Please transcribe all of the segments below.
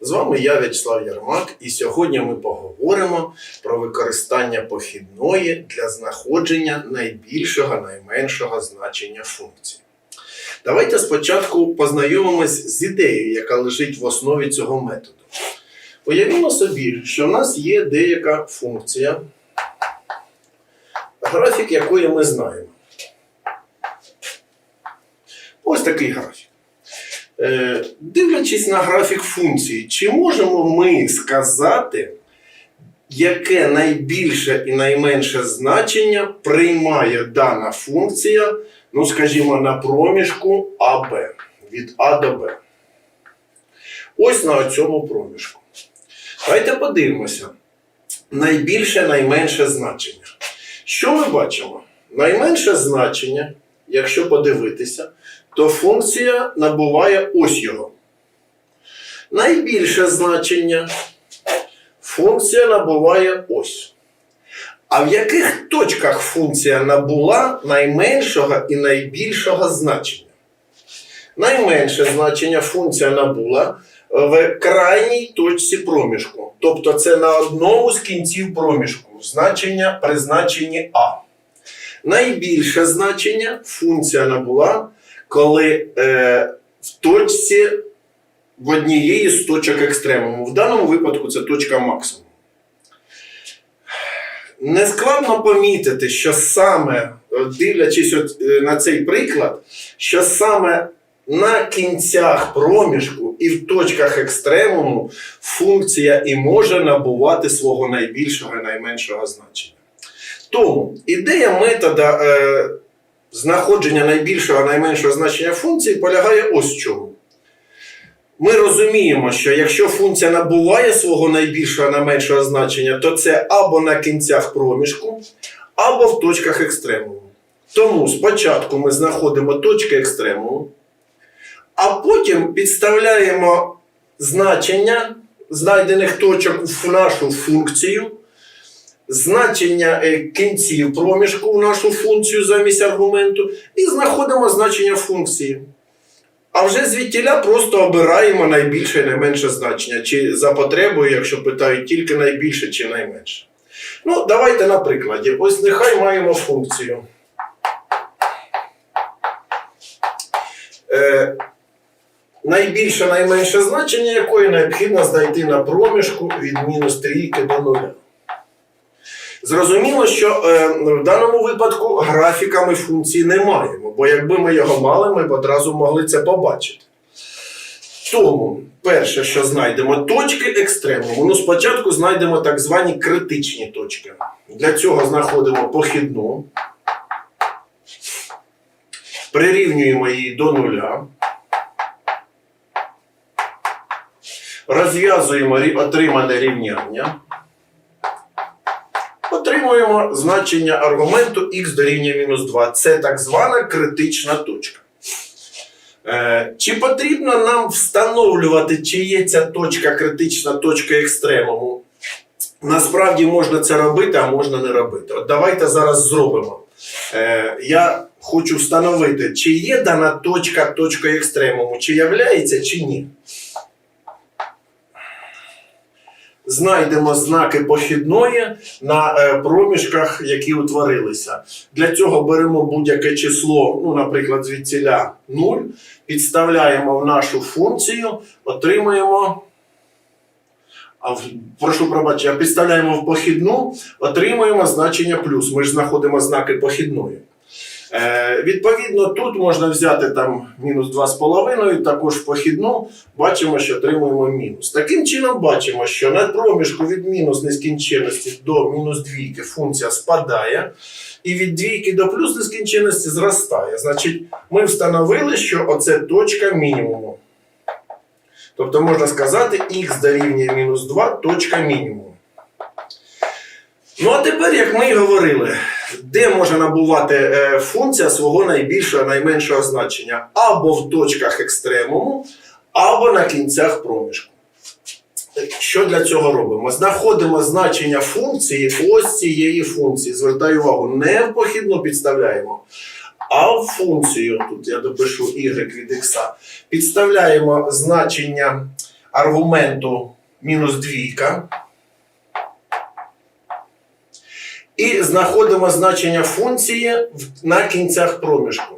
З вами я, В'ячеслав Ярмак, і сьогодні ми поговоримо про використання похідної для знаходження найбільшого найменшого значення функції. Давайте спочатку познайомимось з ідеєю, яка лежить в основі цього методу. Уявімо собі, що в нас є деяка функція, графік якої ми знаємо. Ось такий графік. Е, Дивлячись на графік функції, чи можемо ми сказати, яке найбільше і найменше значення приймає дана функція, ну, скажімо, на проміжку АБ від А до Б? Ось на цьому проміжку. Давайте подивимося. Найбільше найменше значення. Що ми бачимо? Найменше значення, якщо подивитися, то функція набуває ось його. Найбільше значення функція набуває ось. А в яких точках функція набула найменшого і найбільшого значення? Найменше значення функція набула в крайній точці проміжку. Тобто це на одному з кінців проміжку, значення при значенні А. Найбільше значення функція набула, коли е, в точці в однієї з точок екстремуму. В даному випадку це точка максимуму. Нескладно помітити, що саме, дивлячись от, е, на цей приклад, що саме на кінцях проміжку і в точках екстремуму функція і може набувати свого найбільшого і найменшого значення. Тому ідея метода е, знаходження найбільшого найменшого значення функції полягає ось чому. Ми розуміємо, що якщо функція набуває свого найбільшого найменшого значення, то це або на кінцях проміжку, або в точках екстремуму. Тому спочатку ми знаходимо точки екстремуму, а потім підставляємо значення знайдених точок в нашу функцію, значення е, кінців проміжку в нашу функцію замість аргументу, і знаходимо значення функції. А вже звідтіля просто обираємо найбільше і найменше значення, чи за потребою, якщо питають тільки найбільше чи найменше. Ну, давайте на прикладі. Ось нехай маємо функцію. Е, найбільше найменше значення якої необхідно знайти на проміжку від мінус трійки до нуля. Зрозуміло, що е, в даному випадку графіками функції не маємо, бо якби ми його мали, ми б одразу могли це побачити. Тому, перше, що знайдемо, точки екстремуму. Ну, спочатку знайдемо так звані критичні точки. Для цього знаходимо похідну, прирівнюємо її до нуля. Розв'язуємо отримане рівняння. Отримуємо значення аргументу х дорівнює мінус 2. Це так звана критична точка. Е, чи потрібно нам встановлювати, чи є ця точка критична точка екстремуму? Насправді можна це робити, а можна не робити. От давайте зараз зробимо. Е, я хочу встановити, чи є дана точка точкою екстремуму, чи являється, чи ні. Знайдемо знаки похідної на е, проміжках, які утворилися. Для цього беремо будь-яке число, ну, наприклад, звідсіля 0, підставляємо в нашу функцію, отримаємо. А прошу пробачення, підставляємо в похідну, отримуємо значення плюс. Ми ж знаходимо знаки похідної. Відповідно, тут можна взяти там мінус 2,5, також в похідну, бачимо, що отримуємо мінус. Таким чином, бачимо, що на проміжку від мінус нескінченності до мінус двійки функція спадає, і від двійки до плюс нескінченності зростає. Значить, ми встановили, що оце точка мінімуму. Тобто можна сказати, х дорівнює мінус 2 точка мінімуму. Ну а тепер, як ми і говорили, де може набувати е, функція свого найбільшого найменшого значення або в точках екстремуму, або на кінцях проміжку. Що для цього робимо? Знаходимо значення функції ось цієї функції. Звертаю увагу, не в похідну підставляємо, а в функцію, тут я допишу y від x, підставляємо значення аргументу мінус двійка. І знаходимо значення функції на кінцях проміжку.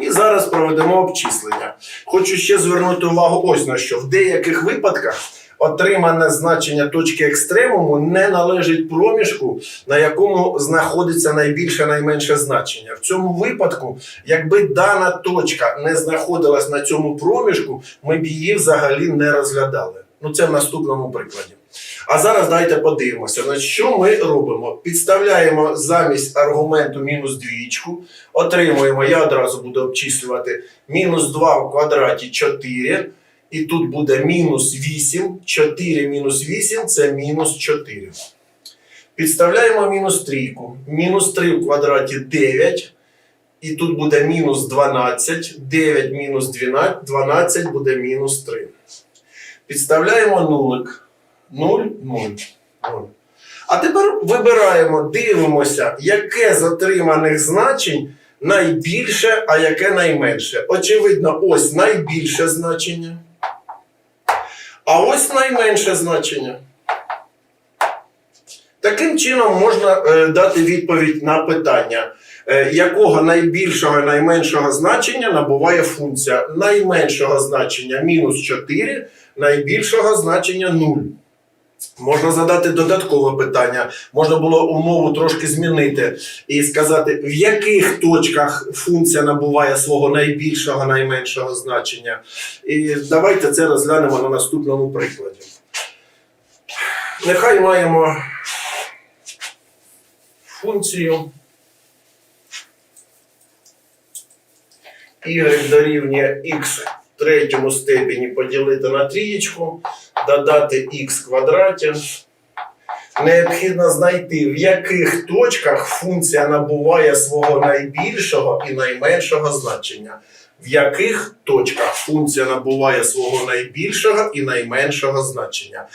І зараз проведемо обчислення. Хочу ще звернути увагу ось на що. В деяких випадках отримане значення точки екстремуму не належить проміжку, на якому знаходиться найбільше найменше значення. В цьому випадку, якби дана точка не знаходилась на цьому проміжку, ми б її взагалі не розглядали. Ну це в наступному прикладі. А зараз дайте подивимося, на що ми робимо. Підставляємо замість аргументу мінус двічку, отримуємо, я одразу буду обчислювати мінус 2 в квадраті 4. І тут буде мінус 8. 4 мінус 8 це мінус 4. Підставляємо мінус трійку. Мінус 3 в квадраті 9. І тут буде мінус 12. 9 мінус 12, 12 буде мінус 3. Підставляємо нулик. 0, 0, 0. А тепер вибираємо, дивимося, яке з отриманих значень найбільше, а яке найменше. Очевидно, ось найбільше значення. А ось найменше значення. Таким чином можна е, дати відповідь на питання, е, якого найбільшого і найменшого значення набуває функція. Найменшого значення мінус 4, найбільшого значення 0. Можна задати додаткове питання, можна було умову трошки змінити і сказати, в яких точках функція набуває свого найбільшого, найменшого значення. І давайте це розглянемо на наступному прикладі. Нехай маємо функцію y дорівнює x в третьому степені поділити на трієчку, додати х квадраті. Необхідно знайти, в яких точках функція набуває свого найбільшого і найменшого значення. В яких точках функція набуває свого найбільшого і найменшого значення.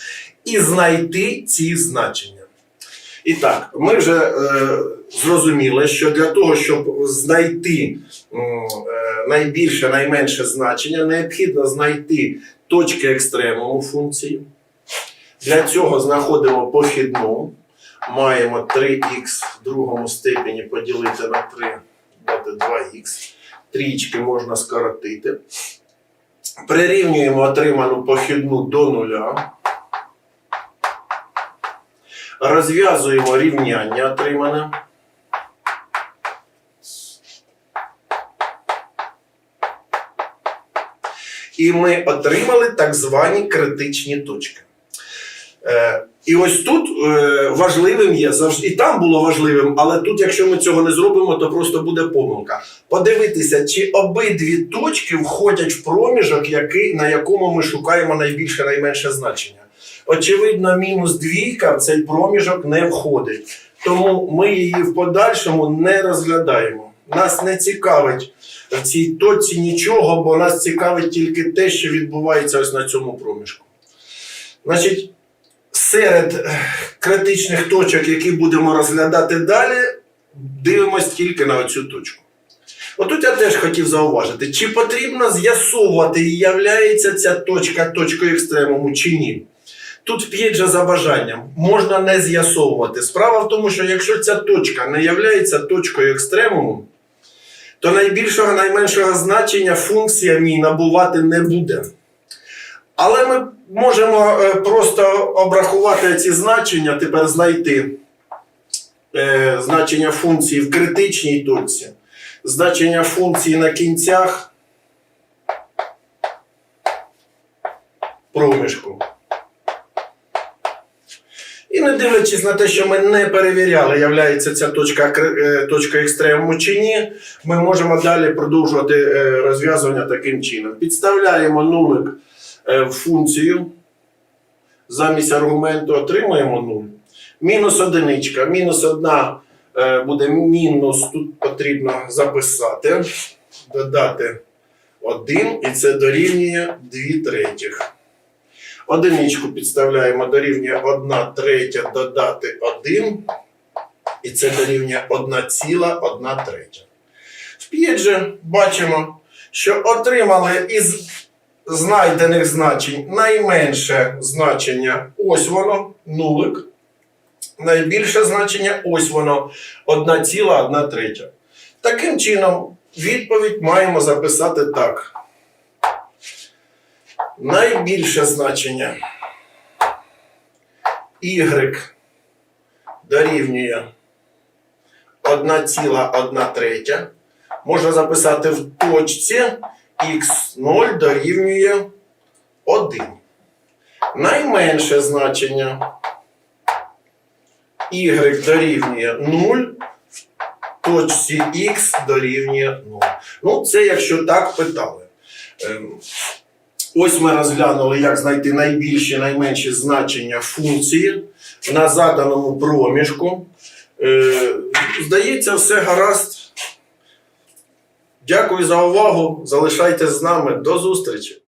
І знайти ці значення. І так, ми вже е, зрозуміли, що для того, щоб знайти е, найбільше, найменше значення, необхідно знайти точки екстремуму функції. Для цього знаходимо похідну. Маємо 3х в другому степені поділити на 3, дати 2х. Трічки можна скоротити. Прирівнюємо отриману похідну до нуля. Розв'язуємо рівняння отримане. І ми отримали так звані критичні точки. Е, і ось тут е, важливим є завжди, і там було важливим, але тут, якщо ми цього не зробимо, то просто буде помилка. Подивитися, чи обидві точки входять в проміжок, який, на якому ми шукаємо найбільше найменше значення. Очевидно, мінус двійка в цей проміжок не входить. Тому ми її в подальшому не розглядаємо. Нас не цікавить в цій точці нічого, бо нас цікавить тільки те, що відбувається ось на цьому проміжку. Значить, серед е, критичних точок, які будемо розглядати далі, дивимось тільки на оцю точку. Отут я теж хотів зауважити, чи потрібно з'ясовувати, являється ця точка точкою екстремуму чи ні. Тут п'єть за бажанням, можна не з'ясовувати. Справа в тому, що якщо ця точка не являється точкою екстремуму, то найбільшого найменшого значення функція в ній набувати не буде. Але ми можемо е, просто обрахувати ці значення, тепер знайти е, значення функції в критичній точці, значення функції на кінцях проміжку. І не дивлячись на те, що ми не перевіряли, являється ця точка, е, точка екстремуму чи ні, ми можемо далі продовжувати е, розв'язування таким чином. Підставляємо нулик е, в функцію. Замість аргументу отримуємо 0. Мінус одиничка. Мінус одна буде мінус. Тут потрібно записати, додати 1, і це дорівнює 2 третіх. Одиничку підставляємо дорівнює 1 третя додати 1, і це дорівнює 1 ціла 1 третя. В п'єджі бачимо, що отримали із знайдених значень найменше значення ось воно, нулик. Найбільше значення ось воно 1,1 третя. Таким чином, відповідь маємо записати так. Найбільше значення y дорівнює 1,1 третя. Можна записати в точці x0 дорівнює 1. Найменше значення y дорівнює 0, в точці x дорівнює 0. Ну, це якщо так питали. Ось ми розглянули, як знайти найбільші найменші значення функції на заданому проміжку. Е, Здається, все гаразд. Дякую за увагу. Залишайтесь з нами. До зустрічі!